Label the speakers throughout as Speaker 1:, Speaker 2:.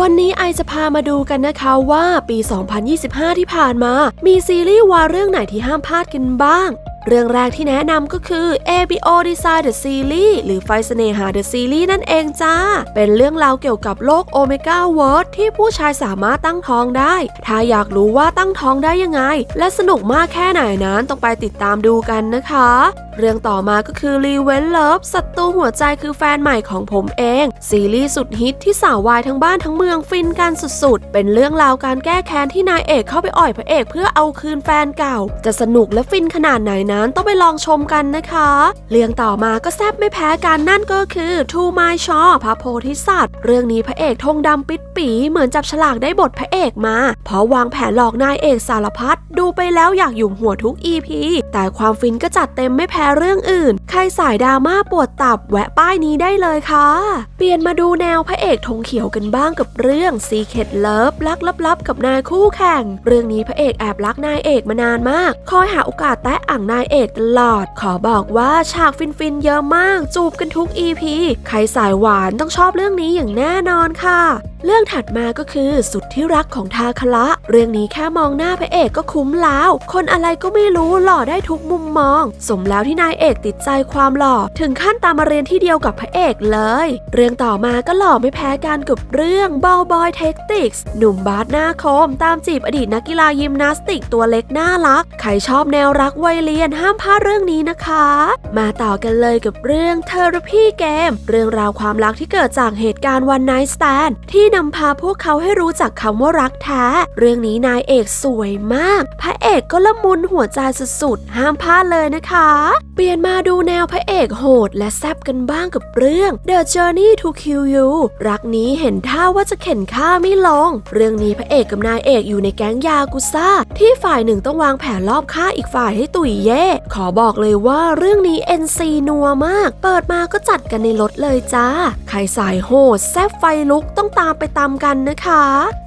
Speaker 1: วันนี้ไอจะพามาดูกันนะคะว่าปี 2025 ที่ผ่านมา มีซีรีส์วาเรื่องไหนที่ห้ามพลาดกันบ้าง เรื่องแรกที่แนะนำก็คือ ABO Design the Series หรือไฟเสน่หา The Series นั่นเองจ้า เป็นเรื่องราวเกี่ยวกับโลกโอเมก้าเวิร์ที่ผู้ชายสามารถตั้งท้องได้ ถ้าอยากรู้ว่าตั้งท้องได้ยังไง และสนุกมากแค่ไหนนั้นต้องไปติดตามดูกันนะคะ เรื่องต่อมาก็คือ r e v e n Love ศัตรูหัวใจคือแฟนใหม่ของผมเอง ซีรีส์สุดฮิตที่สาววายทั้งบ้านทั้งเมืองฟินกันสุดๆ เป็นเรื่องราวการแก้แค้นที่นายเอกเข้าไปอ่อยพระเอกเพื่อเอาคืนแฟนเก่า จะสนุกและฟินขนาดไหนนั้นต้องไปลองชมกันนะคะ เรื่องต่อมาก็แซ่บไม่แพ้กันนั่นก็คือ To My Shaw พระโพธิสัตว์ เรื่องนี้พระเอกธงดำปิดปีเหมือนจับฉลากได้บทพระเอกมา เพราะวางแผนหลอกนายเอกสารพัดดูไปแล้วอยากหยุ่มหัวทุก EP แต่ความฟินก็จัดเต็มไม่แพ้เรื่องอื่น ใครสายดราม่าปวดตับแวะป้ายนี้ได้เลยค่ะ เปลี่ยนมาดูแนวพระเอกธงเขียวกันบ้างกับเรื่อง Secret Love ลักลับๆกับนายคู่แข่ง เรื่องนี้พระเอกแอบรักนายเอกมานานมาก คอยหาโอกาสแตะอ่างนายเอกตลอด ขอบอกว่าฉากฟินๆเยอะมาก จูบกันทุก EP ใครสายหวานต้องชอบเรื่องนี้อย่างแน่นอนค่ะเรื่องถัดมาก็คือสุดที่รักของทาคละ เรื่องนี้แค่มองหน้าพระเอกก็คุ้มแล้ว คนอะไรก็ไม่รู้หล่อได้ทุกมุมมอง สมแล้วที่นายเอกติดใจความหล่อ ถึงขั้นตามมาเรียนที่เดียวกับพระเอกเลย เรื่องต่อมาก็หล่อไม่แพ้กันกับเรื่องบอลบอยเทคติกส์หนุ่มบาสหน้าคม ตามจีบอดีตนักกีฬายิมนาสติกตัวเล็กน่ารัก ใครชอบแนวรักวัยเรียนห้ามพลาดเรื่องนี้นะคะ มาต่อกันเลยกับเรื่องเทอร์พีเกม เรื่องราวความรักที่เกิดจากเหตุการณ์วันไนท์สแตนที่นำพาพวกเขาให้รู้จักคำว่ารักแท้ เรื่องนี้นายเอกสวยมาก พระเอกก็ละมุนหัวใจสุดๆ ห้ามพลาดเลยนะคะ เปลี่ยนมาดูแนวพระเอกโหดและแซบกันบ้างกับเรื่อง The Journey to Kill You รักนี้เห็นท่าว่าจะเข็นฆ่าไม่ลง เรื่องนี้พระเอกกับนายเอกอยู่ในแก๊งยากุซ่า ที่ฝ่ายหนึ่งต้องวางแผนลอบฆ่าอีกฝ่ายให้ตุยเย่ ขอบอกเลยว่าเรื่องนี้ NC นัวมาก เปิดมาก็จัดกันในรถเลยจ้า ใครสายโหดแซบไฟลุกต้องตามไปตามกันนะคะ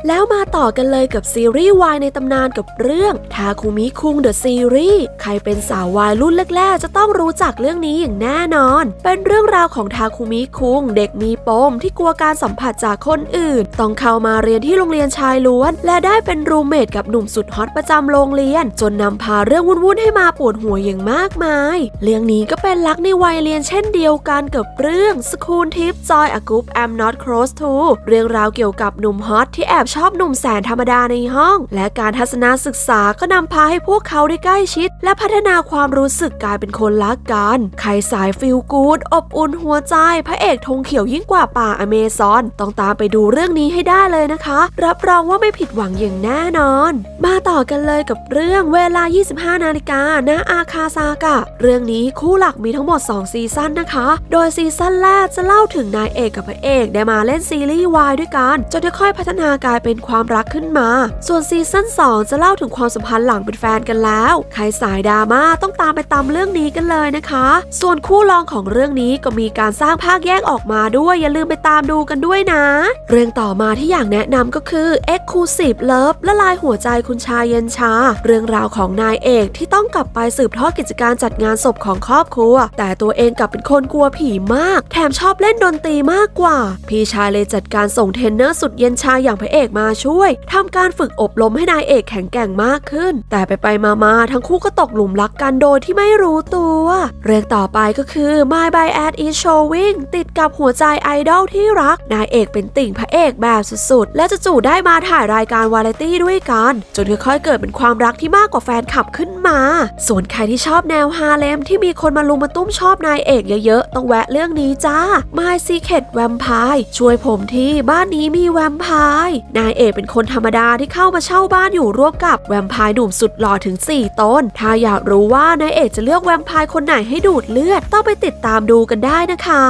Speaker 1: แล้วมาต่อกันเลยกับซีรีส์วายในตำนานกับเรื่องทาคุมิคุงเดอะซีรีส์ใครเป็นสาววายรุ่นแรกๆ จะต้องรู้จักเรื่องนี้อย่างแน่นอน เป็นเรื่องราวของทาคุมิคุงเด็กมีปมที่กลัวการสัมผัสจากคนอื่น ต้องเข้ามาเรียนที่โรงเรียนชายล้วน และได้เป็นรูมเมทกับหนุ่มสุดฮอตประจำโรงเรียน จนนำพาเรื่องวุ่นๆให้มาปวดหัวอย่างมากมาย เรื่องนี้ก็เป็นรักในวัยเรียนเช่นเดียวกันกับเรื่องสคูลทิปจอยอากุปแอมนอตครสทูเรื่องราวเกี่ยวกับหนุ่มฮอตที่แอบชอบหนุ่มแสนธรรมดาในห้อง และการทัศนศึกษาก็นำพาให้พวกเขาได้ใกล้ชิด และพัฒนาความรู้สึกกลายเป็นคนรักกันใครสายฟิลกูดอบอุ่นหัวใจ พระเอกธงเขียวยิ่งกว่าป่าอเมซอน ต้องตามไปดูเรื่องนี้ให้ได้เลยนะคะ รับรองว่าไม่ผิดหวังอย่างแน่นอน มาต่อกันเลยกับเรื่องเวลา 25 นาฬิกาณอาคาซากะ เรื่องนี้คู่หลักมีทั้งหมด 2 ซีซั่นนะคะ โดยซีซั่นแรกจะเล่าถึงนายเอกกับพระเอกได้มาเล่นซีรีส์วายด้วยกัน จนค่อยๆพัฒนากลายเป็นความรักขึ้นมา ส่วนซีซั่น2 จะเล่าถึงความสัมพันธ์หลังเป็นแฟนกันแล้ว ใครสายดราม่าต้องตามไปตามเรื่องนี้กันเลยนะคะ ส่วนคู่รองของเรื่องนี้ก็มีการสร้างภาคแยกออกมาด้วย อย่าลืมไปตามดูกันด้วยนะ เรื่องต่อมาที่อยากแนะนำก็คือ Exclusive Love ละลายหัวใจคุณชายเย็นชา เรื่องราวของนายเอกที่ต้องกลับไปสืบทอดกิจการจัดงานศพของครอบครัว แต่ตัวเองกลับเป็นคนกลัวผีมาก แถมชอบเล่นดนตรีมากกว่า พี่ชายเลยจัดการส่งเทรนเนอร์สุดเย็นชาอย่างพระเอกมาช่วยทำการฝึกอบรมให้นายเอกแข็งแกร่งมากขึ้น แต่ไปไปมามาทั้งคู่ก็ตกหลุมรักกันโดยที่ไม่รู้ตัว เรื่องต่อไปก็คือ My by Ad is Showing ติดกับหัวใจไอดอลที่รัก นายเอกเป็นติ่งพระเอกแบบสุดๆ และจะจู่ได้มาถ่ายรายการวาไรตี้ด้วยกัน จนค่อยๆเกิดเป็นความรักที่มากกว่าแฟนคลับขึ้นมา ส่วนใครที่ชอบแนวฮาเลมที่มีคนมาลุมมาตุ้มชอบนายเอกเยอะๆ ต้องแวะเรื่องนี้จ้า My Secret Vampire ช่วยผมที่บ้านนี้มีแวมไพร์นายเอกเป็นคนธรรมดาที่เข้ามาเช่าบ้านอยู่ร่วมกับแวมไพร์หนุ่มสุดหล่อถึง 4 ต้น ถ้าอยากรู้ว่านายเอกจะเลือกแวมไพร์คนไหนให้ดูดเลือดต้องไปติดตามดูกันได้นะคะ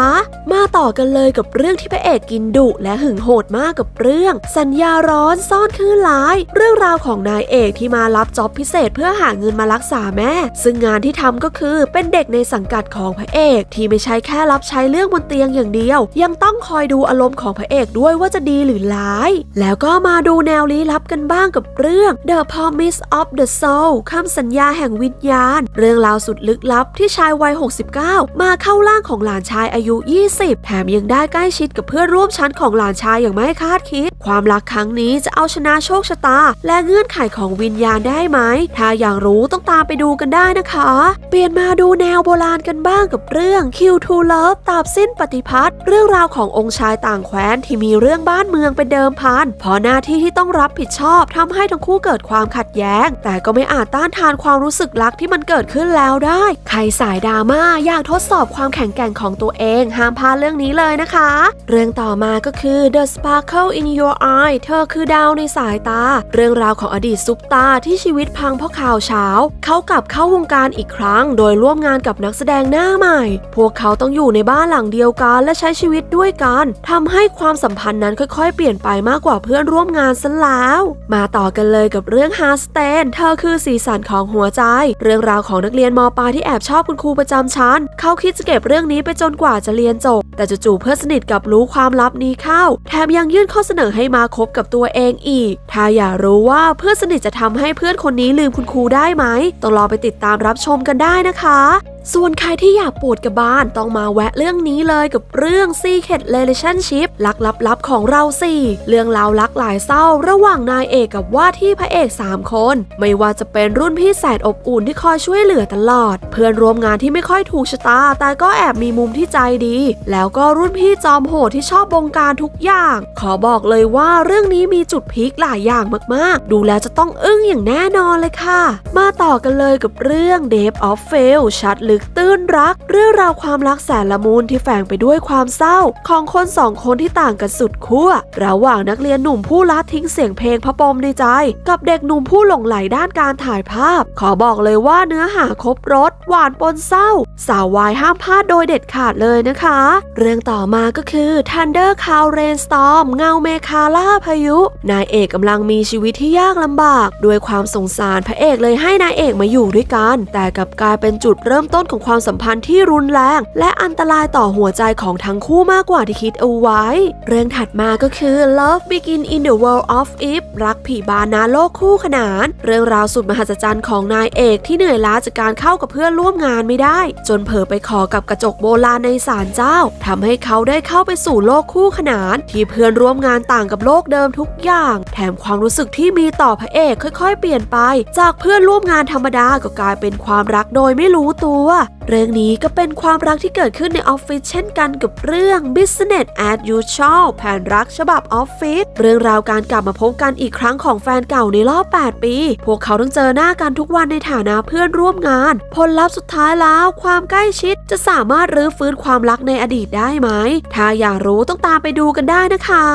Speaker 1: มาต่อกันเลยกับเรื่องที่พระเอกกินดุและหึงโหดมากกับเรื่อง สัญญาร้อนซ่อนคืนร้าย เรื่องราวของนายเอกที่มารับจ็อบพิเศษเพื่อหาเงินมารักษาแม่ ซึ่งงานที่ทำก็คือเป็นเด็กในสังกัดของพระเอก ที่ไม่ใช่แค่รับใช้เรื่องบนเตียงอย่างเดียว ยังต้องคอยดูอารมณ์ของพระเอกด้วยว่าจะดีหรือร้าย แล้วก็มาดูแนวลี้ลับกันบ้างกับเรื่อง The Promise of the Soul คำสัญญาแห่งวิญญาณ เรื่องราวสุดลึกลับที่ชายวัย 69 มาเข้าร่างของหลานชายอายุ 20 แถมยังได้ใกล้ชิดกับเพื่อนร่วมชั้นของหลานชายอย่างไม่คาดคิด ความรักครั้งนี้จะเอาชนะโชคชะตา และเงื่อนไขของวิญญาณได้ไหม ถ้าอยากรู้ต้องตามไปดูกันได้นะคะ เปลี่ยนมาดูแนวโบราณกันบ้างกับเรื่อง Q to Love ตาบสิ้นปฏิพัทธ์เรื่องราวขององค์ชายต่างแคว้นที่มีเรื่องื่องบ้านเมืองเป็นเดิมพันเพราะหน้าที่ที่ต้องรับผิดชอบทำให้ทั้งคู่เกิดความขัดแย้ง แต่ก็ไม่อาจต้านทานความรู้สึกรักที่มันเกิดขึ้นแล้วได้ ใครสายดราม่าอยากทดสอบความแข็งแกร่งของตัวเอง ห้ามพลาดเรื่องนี้เลยนะคะ เรื่องต่อมาก็คือ The Sparkle in Your Eye เธอคือดาวในสายตา เรื่องราวของอดีตซุปตาที่ชีวิตพังเพราะข่าวเช้า เขากลับเข้าวงการอีกครั้ง โดยร่วมงานกับนักแสดงหน้าใหม่ พวกเขาต้องอยู่ในบ้านหลังเดียวกันและใช้ชีวิตด้วยกันทำให้ความสัมพันธ์นั้นค่อยๆ เปลี่ยนไปมากกว่าเพื่อนร่วมงานซะแล้ว มาต่อกันเลยกับเรื่องฮาร์สเตน เธอคือสีสันของหัวใจ เรื่องราวของนักเรียนมปลายที่แอบชอบคุณครูประจำชั้น เขาคิดจะเก็บเรื่องนี้ไปจนกว่าจะเรียนจบ แต่จู่ๆเพื่อนสนิทกับรู้ความลับนี้เข้า แถมยังยื่นข้อเสนอให้มาคบกับตัวเองอีก ถ้าอยากรู้ว่าเพื่อนสนิทจะทำให้เพื่อนคนนี้ลืมคุณครูได้ไหมต้องรอไปติดตามรับชมกันได้นะคะ ส่วนใครที่อยากปวดกระบาลต้องมาแวะเรื่องนี้เลยกับเรื่อง Secret Relationship ลักลับๆของเราสี่เรื่องราวลักหลายเศร้าระหว่างนายเอกกับว่าที่พระเอก 3 คน ไม่ว่าจะเป็นรุ่นพี่แสนอบอุ่นที่คอยช่วยเหลือตลอด เพื่อนร่วมงานที่ไม่ค่อยถูกชะตา แต่ก็แอบมีมุมที่ใจดี แล้วก็รุ่นพี่จอมโหดที่ชอบบงการทุกอย่าง ขอบอกเลยว่าเรื่องนี้มีจุดพีคหลายอย่างมากๆ ดูแล้วจะต้องอึ้งอย่างแน่นอนเลยค่ะ มาต่อกันเลยกับเรื่อง Dave of Fail ชัดลึกตื้นรัก เรื่องราวความรักแสนละมุนที่แฝงไปด้วยความเศร้า ของคนสองคนที่ต่างกันสุดขั้วระหว่างนักเรียนหนุ่มผู้ละทิ้งเสียงเพลงพระปมในใจ กับเด็กหนุ่มผู้หลงไหลด้านการถ่ายภาพ ขอบอกเลยว่าเนื้อหาครบรสหวานปนเศร้า สาววายห้ามพลาดโดยเด็ดขาดเลยนะคะ เรื่องต่อมาก็คือ Thunder Cloud Rainstorm เงาเมคาล่าพายุ นายเอกกำลังมีชีวิตที่ยากลำบาก ด้วยความสงสารพระเอกเลยให้นายเอกมาอยู่ด้วยกัน แต่กลับกลายเป็นจุดเริ่มต้น้นของความสัมพันธ์ที่รุนแรง และอันตรายต่อหัวใจของทั้งคู่มากกว่าที่คิดเอาไว้ เรื่องถัดมาก็คือ Love Begin in the World of Eve รักผีบานนาโลกคู่ขนาน เรื่องราวสุดมหัศจรรย์ของนายเอกที่เหนื่อยล้าจากการเข้ากับเพื่อนร่วมงานไม่ได้ จนเผลอไปขอกับกระจกโบราณในศาลเจ้าทำให้เขาได้เข้าไปสู่โลกคู่ขนาน ที่เพื่อนร่วมงานต่างกับโลกเดิมทุกอย่าง แถมความรู้สึกที่มีต่อพระเอกค่อย ๆ เปลี่ยนไป จากเพื่อนร่วมงานธรรมดาก็กลายเป็นความรักโดยไม่รู้ตัวเรื่องนี้ก็เป็นความรักที่เกิดขึ้นในออฟฟิศเช่นกันกับเรื่อง Business as Usual แผนรักฉบับออฟฟิศเรื่องราวการกลับมาพบกันอีกครั้งของแฟนเก่าในรอบ 8 ปี พวกเขาต้องเจอหน้ากันทุกวันในฐานะเพื่อนร่วมงาน ผลลัพธ์สุดท้ายแล้วความใกล้ชิดจะสามารถรื้อฟื้นความรักในอดีตได้ไหม ถ้าอยากรู้ต้องตามไปดูกันได้นะคะ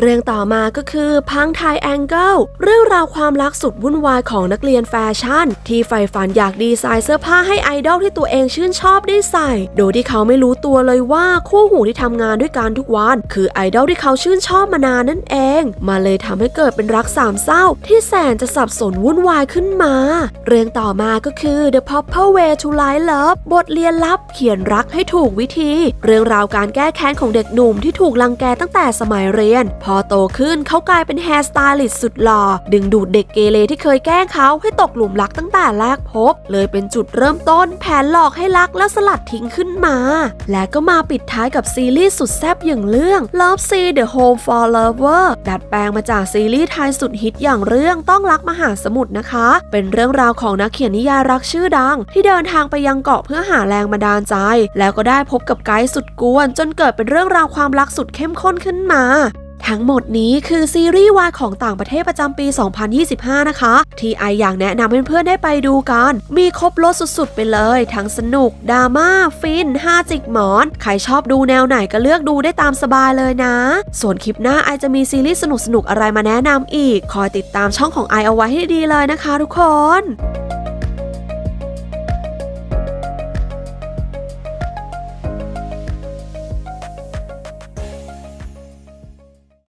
Speaker 1: เรื่องต่อมาก็คือพังไทยแองเกิลเรื่องราวความรักสุดวุ่นวายของนักเรียนแฟชั่น ที่ใฝ่ฝันอยากดีไซน์เสื้อผ้าให้ไอดอลที่ตัวเองชื่นชอบได้ใส่ โดยที่เขาไม่รู้ตัวเลยว่าคู่หูที่ทำงานด้วยกันทุกวัน คือไอดอลที่เขาชื่นชอบมานานนั่นเอง มาเลยทำให้เกิดเป็นรักสามเศร้า ที่แสนจะสับสนวุ่นวายขึ้นมา เรื่องต่อมาก็คือ The Proper Way to Lie Love บทเรียนลับเขียนรักให้ถูกวิธี เรื่องราวการแก้แค้นของเด็กหนุ่มที่ถูกลังแกตั้งแต่สมัยเรียน พอโตขึ้นเขากลายเป็นแฮร์สไตลิสต์สุดหล่อดึงดูดเด็กเกเรที่เคยแกล้งเขาให้ตกหลุมรักตั้งแต่แรกพบ เลยเป็นจุดเริ่มต้นแผนหลอกให้รักและสลัดทิ้งขึ้นมา และก็มาปิดท้ายกับซีรีส์สุดแซ่บอย่างเรื่อง Love Sea The Home for Lover ดัดแปลงมาจากซีรีส์ไทยสุดฮิตอย่างเรื่องต้องรักมหาสมุทรนะคะ เป็นเรื่องราวของนักเขียนนิยายรักชื่อดัง ที่เดินทางไปยังเกาะเพื่อหาแรงบันดาลใจ แล้วก็ได้พบกับไกด์สุดกวน จนเกิดเป็นเรื่องราวความรักสุดเข้มข้นขึ้นมา ทั้งหมดนี้คือซีรีส์วายของต่างประเทศประจำปี 2025 นะคะ ที่ไออยากแนะนำเพื่อนๆได้ไปดูกัน มีครบรสสุดๆ ไปเลย ทั้งสนุกดราม่าฟินห้าจิกหมอน ใครชอบดูแนวไหนก็เลือกดูได้ตามสบายเลยนะ ส่วนคลิปหน้าไอจะมีซีรีส์สนุกๆ อะไรมาแนะนำอีก คอยติดตามช่องของไอเอาไว้ให้ดีเลยนะคะทุกคน